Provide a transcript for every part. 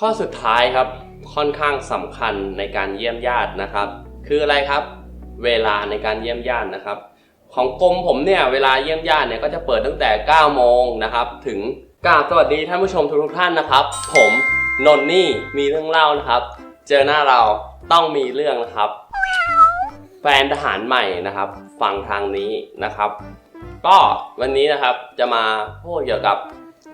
ข้อสุดท้ายครับค่อนข้างสำคัญในการเยี่ยมญาตินะครับ คืออะไรครับ เวลาในการเยี่ยมญาตินะครับ ของกรมผมเนี่ยเวลาเยี่ยมญาติเนี่ยก็จะเปิดตั้งแต่ 9 โมงนะครับ ถึงกราบสวัสดีท่านผู้ชมทุกๆท่านนะครับ ผมนนนี่มีเรื่องเล่านะครับ เจอหน้าเราต้องมีเรื่องนะครับ แฟนทหารใหม่นะครับ ฟังทางนี้นะครับ ก็วันนี้นะครับจะมาพูดเกี่ยวกับ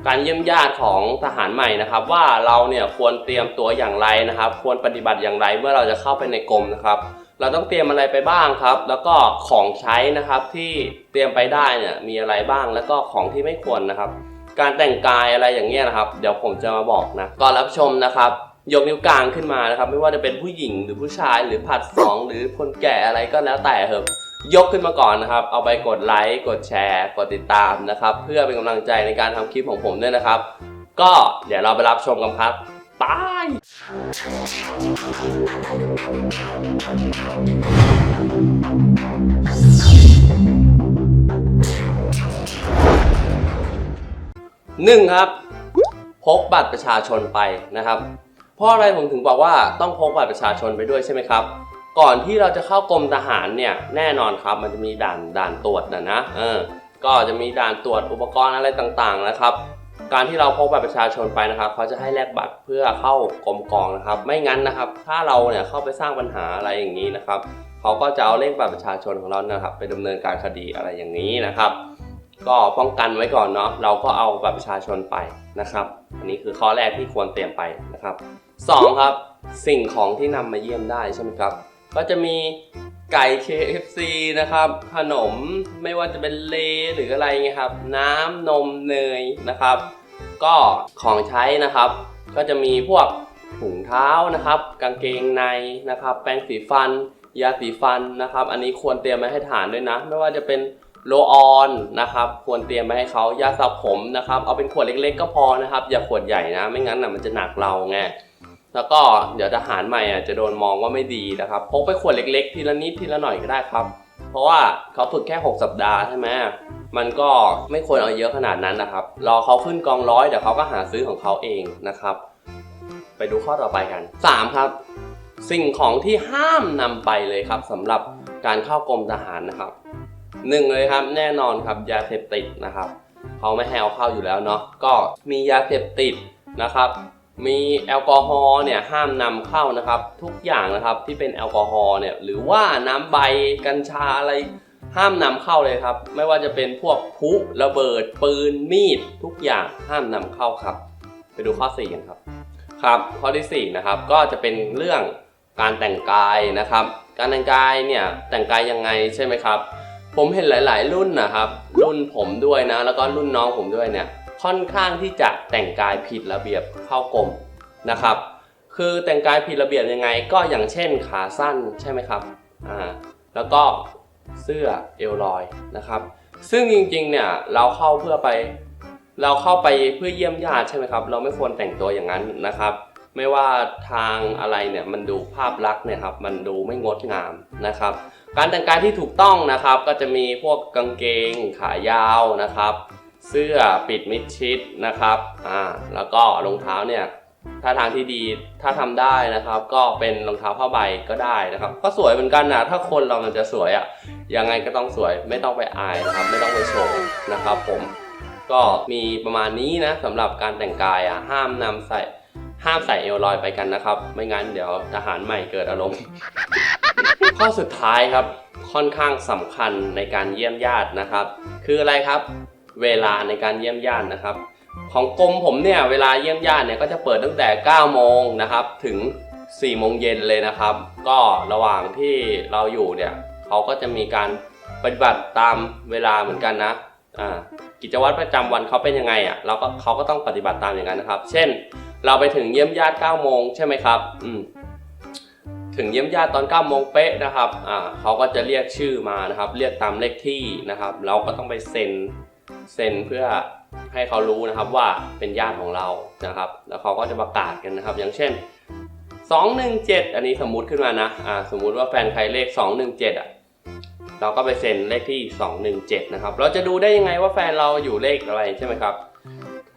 การเยี่ยมญาติของทหารใหม่นะครับ ว่าเราเนี่ยควรเตรียมตัวอย่างไรนะครับ ควรปฏิบัติอย่างไรเมื่อเราจะเข้าไปในกรมนะครับ เราต้องเตรียมอะไรไปบ้างครับ แล้วก็ของใช้นะครับที่เตรียมไปได้เนี่ยมีอะไรบ้างแล้วก็ของที่ไม่ควรนะครับ การแต่งกายอะไรอย่างเงี้ยนะครับ เดี๋ยวผมจะมาบอกนะก่อนรับชมนะครับยกนิ้วกลางขึ้นมานะครับ ไม่ว่าจะเป็นผู้หญิงหรือผู้ชายหรือผัดสองหรือคนแก่อะไรก็แล้วแต่เถอะ ยกขึ้นมาก่อนนะครับ เอาไปกดไลค์ กดแชร์ กดติดตามนะครับ เพื่อเป็นกำลังใจในการทำคลิปของผมด้วยนะครับ ก็เดี๋ยวเราไปรับชมกันครับไปหนึ่งครับ พกบัตรประชาชนไปนะครับ เพราะอะไรผมถึงบอกว่าต้องพกบัตรประชาชนไปด้วยใช่ไหมครับ ก่อนที่เราจะเข้ากรมทหารเนี่ยแน่นอนครับมันจะมีด่านด่านตรวจนะนะเออก็จะมีด่านตรวจอุปกรณ์อะไรต่างๆนะครับ การที่เราพกบัตรประชาชนไปนะครับเขาจะให้แลกบัตรเพื่อเข้ากรมกองนะครับ ไม่งั้นนะครับ ถ้าเราเนี่ยเข้าไปสร้างปัญหาอะไรอย่างนี้นะครับเขาก็จะเอาเลขบัตรประชาชนของเรานะครับ ไปดำเนินการคดีอะไรอย่างนี้นะครับ ก็ป้องกันไว้ก่อนเนาะเราก็เอาบัตรประชาชนไปนะครับ อันนี้คือข้อแรกที่ควรเตรียมไปนะครับสองครับสิ่งของที่นำมาเยี่ยมได้ใช่ไหมครับ ก็จะมีไก่ KFC นะครับ ขนมไม่ว่าจะเป็นเลหรืออะไรเงี้ยครับ น้ำนมเนยนะครับ ก็ของใช้นะครับ ก็จะมีพวกถุงเท้านะครับ กางเกงในนะครับ แปรงสีฟัน ยาสีฟันนะครับ อันนี้ควรเตรียมไว้ให้ฐานด้วยนะ ไม่ว่าจะเป็นโลออนนะครับ ควรเตรียมไว้ให้เขายาสระผมนะครับ เอาเป็นขวดเล็กๆ ก็พอนะครับ อย่าขวดใหญ่นะ ไม่งั้นนะมันจะหนักเราไง แล้วก็เดี๋ยวทหารใหม่อะจะโดนมองว่าไม่ดีนะครับพกไปขวดเล็กๆ ทีละนิดทีละหน่อยก็ได้ครับ เพราะว่าเขาฝึกแค่ 6 สัปดาห์ใช่ไหมมันก็ไม่ควรเอาเยอะขนาดนั้นนะครับ รอเขาขึ้นกองร้อยเดี๋ยวเขาก็หาซื้อของเขาเองนะครับ ไปดูข้อต่อไปกัน 3 ครับ สิ่งของที่ห้ามนำไปเลยครับสำหรับการเข้ากรมทหารนะครับหนึ่งเลยครับแน่นอนครับยาเสพติดนะครับเขาไม่ให้เอาเข้าอยู่แล้วเนาะก็มียาเสพติดนะครับ มีแอลกอฮอล์เนี่ยห้ามนำเข้านะครับ ทุกอย่างนะครับที่เป็นแอลกอฮอล์เนี่ยหรือว่าน้ำใบกัญชาอะไรห้ามนำเข้าเลยครับ ไม่ว่าจะเป็นพวกพุระเบิด ปืนมีด ทุกอย่างห้ามนำเข้าครับ ไปดูข้อ4กันครับครับ ข้อที่4นะครับก็จะเป็นเรื่องการแต่งกายนะครับ การแต่งกายเนี่ยแต่งกายยังไงใช่ไหมครับ ผมเห็นหลาย ๆ รุ่นนะครับ รุ่นผมด้วยนะ แล้วก็รุ่นน้องผมด้วยเนี่ย ค่อนข้างที่จะแต่งกายผิดระเบียบเข้ากรมนะครับ คือแต่งกายผิดระเบียบยังไง ก็อย่างเช่นขาสั้นใช่ไหมครับอ่าแล้วก็เสื้อเอวลอยนะครับ ซึ่งจริงๆเนี่ยเราเข้าเพื่อไปเราเข้าไปเพื่อเยี่ยมญาติใช่ไหมครับ เราไม่ควรแต่งตัวอย่างนั้นนะครับ ไม่ว่าทางอะไรเนี่ยมันดูภาพลักษณ์เนี่ยครับมันดูไม่งดงามนะครับ การแต่งกายที่ถูกต้องนะครับก็จะมีพวกกางเกงขายาวนะครับ เสื้อปิดมิดชิดนะครับ อ่า แล้วก็รองเท้าเนี่ย ถ้าทางที่ดี ถ้าทำได้นะครับ ก็เป็นรองเท้าผ้าใบก็ได้นะครับ ก็สวยเหมือนกันนะ ถ้าคนเรามันจะสวยอะ่ะ ยังไงก็ต้องสวย ไม่ต้องไปอายนะครับ ไม่ต้องไปโชว์นะครับ ผม ก็มีประมาณนี้นะสำหรับการแต่งกายอะ ห้ามนำใส่ ห้ามใส่เอวลอยไปกันนะครับ ไม่งั้นเดี๋ยวทหารใหม่เกิดอารมณ์ ข้อสุดท้ายครับ ค่อนข้างสำคัญในการเยี่ยมญาตินะครับ คืออะไรครับ เวลาในการเยี่ยมญาตินะครับ ของกรมผมเนี่ยเวลาเยี่ยมญาติเนี่ยก็จะเปิดตั้งแต่ 9 โมงนะครับ ถึง 4 โมงเย็นเลยนะครับ ก็ระหว่างที่เราอยู่เนี่ยเขาก็จะมีการปฏิบัติตามเวลาเหมือนกันนะอ่ากิจวัตรประจำวันเขาเป็นยังไงอะเราก็เขาก็ต้องปฏิบัติตามอย่างนั้นนะครับ เช่น เราไปถึงเยี่ยมญาติ 9 โมงใช่ไหมครับอืมถึงเยี่ยมญาติตอน9โมงเป๊ะนะครับ อ่าเขาก็จะเรียกชื่อมานะครับ เรียกตามเลขที่นะครับ เราก็ต้องไปเซ็น เซ็นเพื่อให้เขารู้นะครับว่าเป็นญาติของเรานะครับ แล้วเขาก็จะประกาศกันนะครับ อย่างเช่น 217 อันนี้สมมุติขึ้นมานะอ่าสมมุติว่าแฟนใครเลข 217อะเราก็ไปเซ็นเลขที่ 217 นะครับ เราจะดูได้ยังไงว่าแฟนเราอยู่เลขอะไรใช่ไหมครับ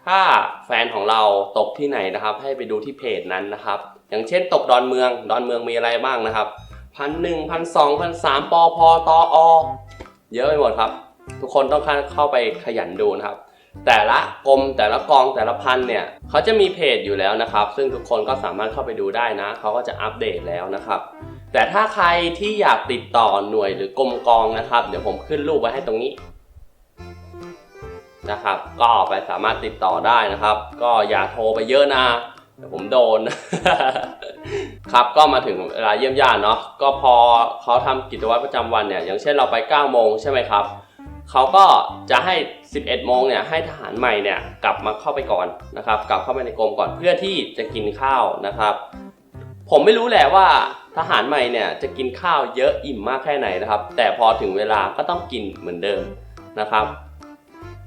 ถ้าแฟนของเราตกที่ไหนนะครับ ให้ไปดูที่เพจนั้นนะครับ อย่างเช่นตกดอนเมือง ดอนเมืองมีอะไรบ้างนะครับพันหนึ่งพันสองพันสามปอพอตออเยอะไปหมดครับ ทุกคนต้องเข้าไปขยันดูนะครับ แต่ละกรมแต่ละกองแต่ละพันเนี่ยเขาจะมีเพจอยู่แล้วนะครับ ซึ่งทุกคนก็สามารถเข้าไปดูได้นะเขาก็จะอัปเดตแล้วนะครับ แต่ถ้าใครที่อยากติดต่อหน่วยหรือกรมกองนะครับ เดี๋ยวผมขึ้นรูปไว้ให้ตรงนี้นะครับ ก็ไปสามารถติดต่อได้นะครับ ก็อย่าโทรไปเยอะนะเดี๋ยวผมโดน ครับก็มาถึงเวลาเยี่ยมญาติเนาะก็พอเขาทำกิจวัตรประจำวันเนี่ย อย่างเช่นเราไป9โมงใช่ไหมครับ เขาก็จะให้ 11 โมงเนี่ยให้ทหารใหม่เนี่ยกลับมาเข้าไปก่อนนะครับ กลับเข้าไปในกรมก่อนเพื่อที่จะกินข้าวนะครับ ผมไม่รู้แหละว่าทหารใหม่เนี่ยจะกินข้าวเยอะอิ่มมากแค่ไหนนะครับ แต่พอถึงเวลาก็ต้องกินเหมือนเดิมนะครับ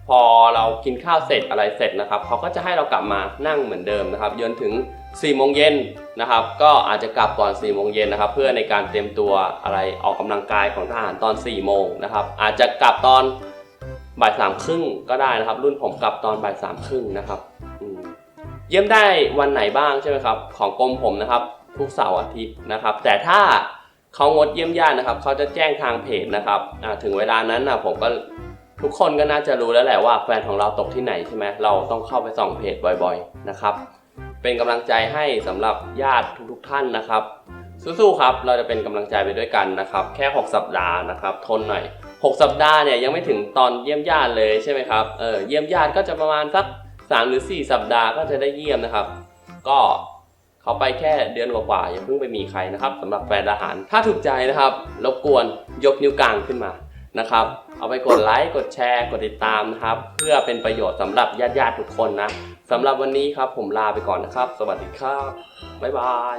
พอเรากินข้าวเสร็จอะไรเสร็จนะครับเขาก็จะให้เรากลับมานั่งเหมือนเดิมนะครับจนถึง4โมงเย็นนะครับ ก็อาจจะกลับก่อน4โมงเย็นนะครับ เพื่อในการเตรียมตัวอะไรออกกำลังกายของทหารตอน4โมงนะครับ อาจจะกลับตอนบ่ายสามครึ่งก็ได้นะครับ รุ่นผมกลับตอนบ่ายสามครึ่งนะครับเยี่ยมได้วันไหนบ้างใช่ไหมครับของกรมผมนะครับ ทุกเสาร์อาทิตย์นะครับ แต่ถ้าเขางดเยี่ยมญาตินะครับเขาจะแจ้งทางเพจนะครับถึงเวลานั้นนะผมก็ ทุกคนก็น่าจะรู้แล้วแหละว่าแฟนของเราตกที่ไหนใช่ไหมเราต้องเข้าไปส่องเพจบ่อยๆนะครับ เป็นกำลังใจให้สำหรับญาติทุกๆท่านนะครับ สู้ๆครับ เราจะเป็นกำลังใจไปด้วยกันนะครับ แค่ 6 สัปดาห์นะครับ ทนหน่อย 6 สัปดาห์เนี่ยยังไม่ถึงตอนเยี่ยมญาติเลยใช่ไหมครับ เออเยี่ยมญาติก็จะประมาณสัก 3 หรือ 4 สัปดาห์ก็จะได้เยี่ยมนะครับ ก็เขาไปแค่เดือนกว่าๆอย่าเพิ่งไปมีใครนะครับสำหรับแฟนทหาร ถ้าถูกใจนะครับรบกวนยกนิ้วกลางขึ้นมานะครับ เอาไปกดไลค์กดแชร์ กดติดตามนะครับ เพื่อเป็นประโยชน์สำหรับญาติๆทุกคนนะสำหรับวันนี้ครับผมลาไปก่อนนะครับ สวัสดีครับ บ๊ายบาย